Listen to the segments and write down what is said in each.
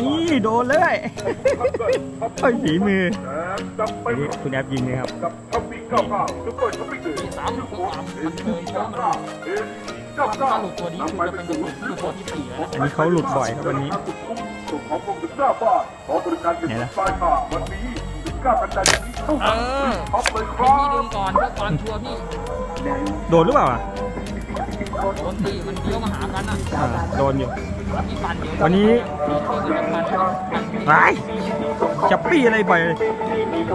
นี่โดนเลยโอ้ยฝีมืออันนี้คุณแอปยิงเลยครับ สามลูกสามมันเคยเพราะมันถ้าหลุดตัวนี้คือจะเป็นตัวที่ตัวที่สี่แล้วอันนี้เขาหลุดบ่อยครับวันนี้ของกรมศึกษาบ้านขอบริการเก็บไหนล่ะปลายทางวันนี้ถึง9กันยายนนี้เท่าเอนั้นอท็อปเลยคให้รับพี่ดึงก่อนเพื่อความชัวร์พี่โดนหรือเปล่าอะ โดนตีมันเลี้ยวมาหากันอะอ่าโดนอยู่ พี่ฟันเดี๋ยววันนี้พี่ช่วยกันฟันฟันพี่ร้ายจะปี้อะไรบ่อยเลย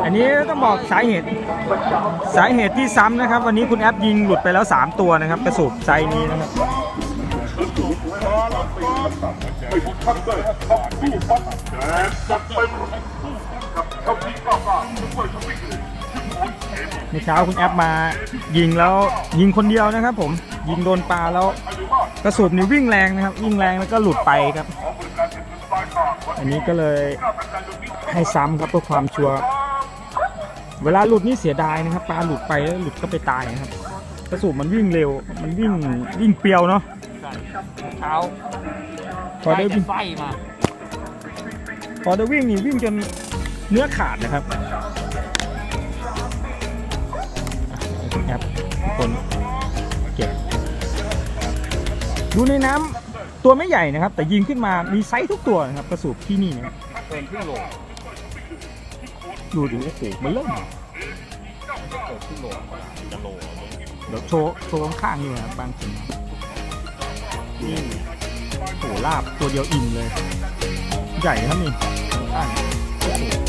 อันนี้ต้องบอกสาเหตุ สาเหตุที่ซ้ำนะครับ วันนี้คุณแอปยิงหลุดไปแล้ว 3 ตัวนะครับ กระสุนไซส์นี้นะครับไม่บุกทักเลยท็อปสู้ฟัดแดนจัดเต็มกับท็อปที่ก้าวก้าวซุปเปอร์ช็อปปิ้งเลยในเช้าคุณแอปมายิงแล้วยิงคนเดียวนะครับผม ยิงโดนปลาแล้วกระสุนนี่วิ่งแรงนะครับ วิ่งแรงแล้วก็หลุดไปครับ อันนี้ก็เลยให้ซ้ำครับเพื่อความชัวร์เวลาหลุดนี่เสียดายนะครับ ปลาหลุดไปแล้วหลุดก็ไปตายนะครับกระสุนมันวิ่งเร็ว มันวิ่งวิ่งเปรียวเนาะเท้าพอได้จะวิ่งไฟมาพอได้วิ่งนี่วิ่งจนเนื้อขาดนะครับ ดูในน้ำตัวไม่ใหญ่นะครับ แต่ยิงขึ้นมามีไซส์ทุกตัวนะครับกระสุนที่นี่นะเกินครึ่งโลดูดิโอ้โหมันเริ่มเกินครึ่งโลจะโลเดี๋ยวโชว์โชว์ข้างนี่นะครับบางทีนี่โหลาบตัวเดียวอิ่มเลย ใหญ่ครับนี่ข้างโอ้โห